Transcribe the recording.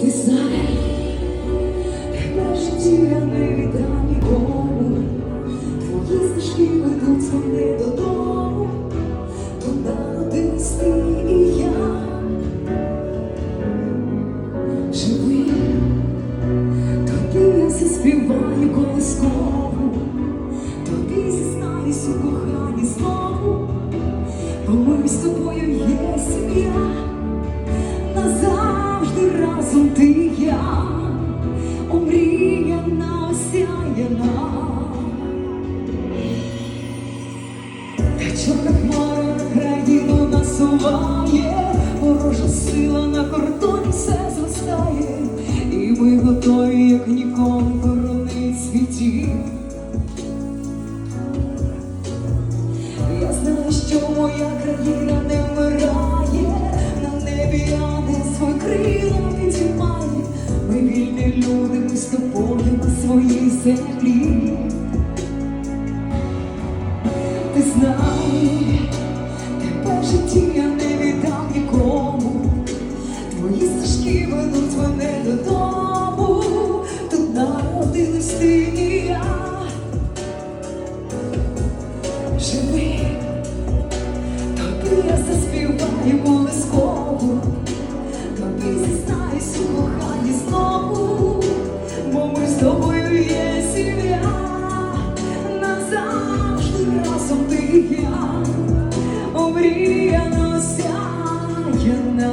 Ти знай, тебе в житті я не віддам нікому. Твої стежки ведуть мене додому, туди народились ти і я. Живи, тобі я заспіваю колискову, тобі зізнаюсь у коханні знову, бо ми з тобою є сім'я, осяяна. Чорна хмара країну насуває, ворожа сила на кордоні все зростає, і ми готові, як ніколи, боронить світі. Я знаю, що моя країна люди, ми з тобою на своїй землі. Ти знай, тебе в житті я не віддам нікому. Твої стежки ведуть мене додому. Тут народились ти тобою є сім'я, назавжди разом ти і я, омріяно сяяна.